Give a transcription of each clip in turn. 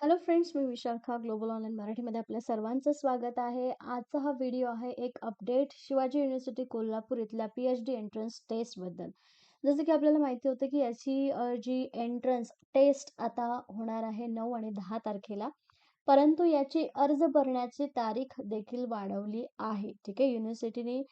Hello friends मी Vishakha global online मराठीमध्ये आपल्या सर्वांचं स्वागत आहे. आजचा हा व्हिडिओ आहे एक अपडेट शिवाजी युनिव्हर्सिटी कोल्हापूर इथल्या पी एच डी एंट्रन्स टेस्टबद्दल जसं की आपल्याला माहिती होतं की याची जी एंट्रन्स टेस्ट आता होणार आहे नऊ आणि दहा तारखेला परंतु याची अर्ज भरण्याची तारीख देखील वाढवली आहे. ठीक आहे? युनिव्हर्सिटीने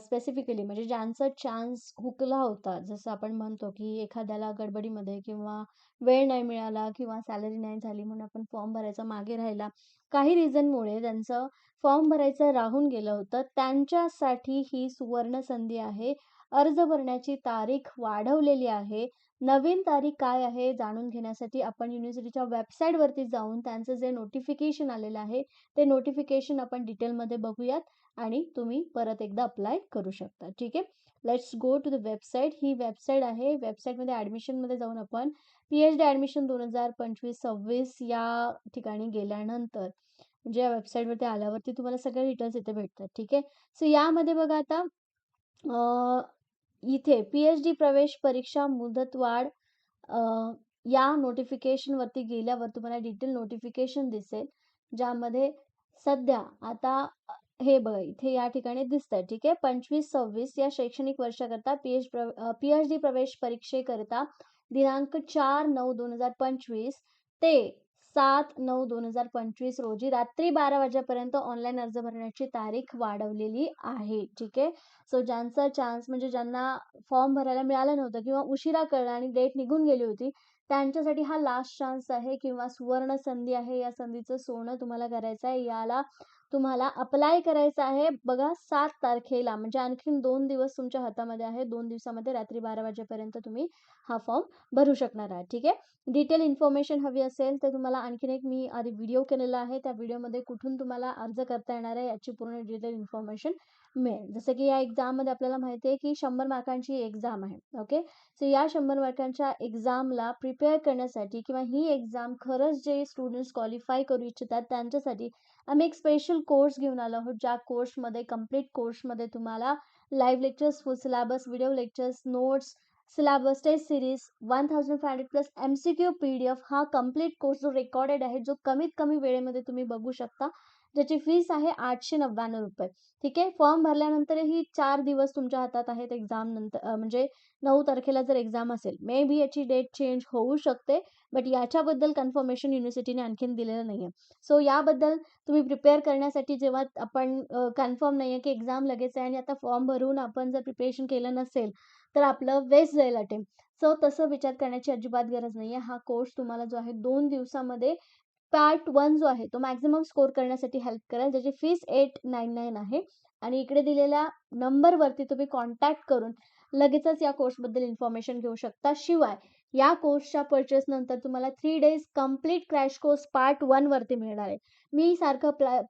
स्पेसिफिकली म्हणजे ज्यांचा चान्स हुकला होता जसं आपण म्हणतो की एखाद्याला गडबडीमध्ये किंवा वेळ नाही मिळाला किंवा सॅलरी नाही झाली म्हणून आपण फॉर्म भरायचा मागे राहिला काही रिझनमुळे त्यांचं फॉर्म भरायचं राहून गेलं होतं त्यांच्यासाठी ही सुवर्ण संधी आहे. अर्ज भरण्याची तारीख वाढवलेली आहे. नवीन तारीख काय आहे जाणून घेण्यासाठी आपण युनिव्हर्सिटीच्या वेबसाईटवरती जाऊन त्यांचं जे नोटिफिकेशन आलेलं आहे ते नोटिफिकेशन आपण डिटेलमध्ये बघूयात आणि तुम्ही परत एकदा अप्लाय करू शकता. ठीक आहे? Let's go to the website he website आहे. वेबसाईटमध्ये ॲडमिशनमध्ये जाऊन आपण पी एच डी ॲडमिशन दोन हजार पंचवीस सव्वीस या ठिकाणी गेल्यानंतर म्हणजे या वेबसाईटवरती आल्यावरती तुम्हाला सगळे डिटेल्स इथे भेटतात. ठीक आहे? सो यामध्ये बघा आता इथे पी एच डी प्रवेश परीक्षा मुदतवाढ या नोटिफिकेशनवरती गेल्यावर तुम्हाला डिटेल नोटिफिकेशन दिसेल ज्यामध्ये सध्या आता हे बघा इथे या ठिकाणी दिसत आहे ठीक आहे? पंचवीस सव्वीस या शैक्षणिक वर्षाकरता P H P H D प्रवेश परीक्षेकरिता दिनांक चार नऊ दोन हजार पंचवीस ते सात नऊ दोन हजार पंचवीस रोजी रात्री बारा वाजेपर्यंत ऑनलाईन अर्ज भरण्याची तारीख वाढवलेली आहे. ठीक आहे? सो ज्यांचा चान्स म्हणजे ज्यांना फॉर्म भरायला मिळालं नव्हतं किंवा उशिरा कळलं आणि डेट निघून गेली होती त्यांच्यासाठी हा लास्ट चान्स आहे किंवा सुवर्ण संधी आहे या संधीचं सोनं तुम्हाला करायचं आहे. याला तुम्हाला अप्लाय करायचं आहे बघा सात तारखेला म्हणजे आणखीन दोन दिवस तुमच्या हातामध्ये आहे दोन दिवसामध्ये रात्री बारा वाजेपर्यंत तुम्ही हा फॉर्म भरू शकणार आहात ठीक आहे? डिटेल इन्फॉर्मेशन हवी असेल तर तुम्हाला आणखीन एक मी आधी व्हिडिओ केलेला आहे त्या व्हिडिओमध्ये कुठून तुम्हाला अर्ज करता येणार आहे याची पूर्ण डिटेल इन्फॉर्मेशन मिळेल. जसं की या एक्झाममध्ये आपल्याला माहिती आहे की शंभर मार्कांची एक्झाम आहे ओके सो या शंभर मार्कांच्या एक्झामला प्रिपेअर करण्यासाठी किंवा ही एक्झाम खरंच जे स्टुडंट्स क्वालिफाय करू इच्छितात त्यांच्यासाठी आम्ही एक स्पेशल कोर्स घेऊन आलो आहोत ज्या कोर्समध्ये कंप्लीट कोर्समध्ये तुम्हाला live lectures full syllabus video lectures notes syllabus test series one thousand five hundred plus M C Q P D F हा कंप्लीट कोर्स जो रेकॉर्डेड आहे जो कमीत कमी वेळेमध्ये तुम्ही बघू शकता. ज्याची फीस आहे आठशे नव्याण्णव रुपये. ठीक आहे? फॉर्म भरल्यानंतरही चार दिवस तुमच्या हातात आहेत एक्झाम नंतर म्हणजे नऊ तारखेला जर एक्झाम असेल मे बी याची डेट चेंज होऊ शकते बट याच्याबद्दल कन्फर्मेशन युनिव्हर्सिटीने आणखीन दिलेलं नाही आहे सो याबद्दल तुम्ही प्रिपेअर करण्यासाठी जेव्हा आपण कन्फर्म नाही आहे की एक्झाम लगेच आहे आणि आता फॉर्म भरून आपण जर प्रिपरेशन केलं नसेल तर आपलं वेस्ट जाईल अटेम सो तसं विचार करण्याची अजिबात गरज नाही आहे हा कोर्स तुम्हाला जो आहे दोन दिवसामध्ये पार्ट वन जो आहे तो मॅक्झिमम स्कोर करण्यासाठी हेल्प करेल ज्याची फीस एट नाईन नाईन आहे. आणि इकडे दिलेल्या नंबरवरती तुम्ही कॉन्टॅक्ट करून लगेचच या कोर्सबद्दल इन्फॉर्मेशन घेऊ शकता. शिवाय या कोर्सच्या परचेस नंतर तुम्हाला three days complete crash course part one वरती मिळणार आहे. मी सारखं प्ला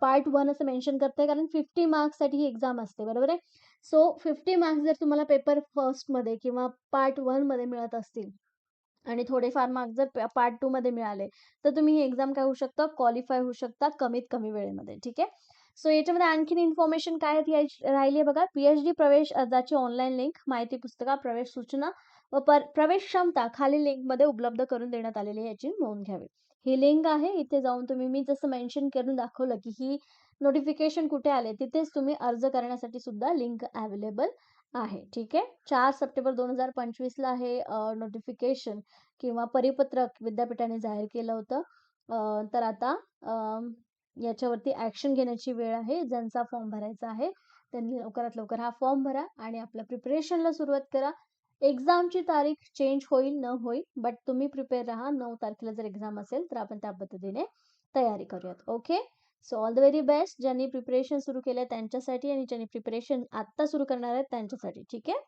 पार्ट वन असं मेन्शन करते कारण फिफ्टी मार्क्ससाठी ही एक्झाम असते बरोबर आहे? सो फिफ्टी मार्क्स जर तुम्हाला पेपर फर्स्टमध्ये किंवा पार्ट वनमध्ये मिळत असतील आणि थोडेफार मार्क्स जर पार्ट टू मध्ये मिळाले तर तुम्ही ही एक्झाम काय होऊ शकता? क्वालिफाय होऊ शकता कमीत कमी वेळेमध्ये ठीक आहे? सो याच्यामध्ये आणखीन इन्फॉर्मेशन काय राहिली आहे बघा. पीएचडी प्रवेश अर्जाची ऑनलाईन लिंक माहिती पुस्तका प्रवेश सूचना व पर प्रवेश क्षमता खाली लिंकमध्ये उपलब्ध करून देण्यात आलेली आहे याची नोंद घ्यावी. ही लिंक आहे इथे जाऊन तुम्ही मी जसं मेन्शन करून दाखवलं की ही नोटिफिकेशन कुठे आले तिथेच तुम्ही अर्ज करण्यासाठी सुद्धा लिंक अवेलेबल आहे. ठीक आहे? चार सप्टेंबर दोन हजार पंचवीसला हे नोटिफिकेशन किंवा परिपत्रक विद्यापीठाने जाहीर केलं होतं. तर आता याच्यावरती ॲक्शन घेण्याची वेळ आहे. ज्यांचा फॉर्म भरायचा आहे त्यांनी लवकरात लवकर हा फॉर्म भरा आणि आपल्या प्रिपरेशनला सुरुवात करा. एक्झामची तारीख चेंज होईल न होईल बट तुम्ही प्रिपेअर राहा. नऊ तारखेला जर एक्झाम असेल तर आपण त्या पद्धतीने तयारी करूयात. Okay so all the very best ज्यांनी प्रिपरेशन सुरू केलं त्यांच्यासाठी आणि ज्यांनी प्रिपरेशन आत्ता सुरू करणार आहेत त्यांच्यासाठी. ठीक आहे?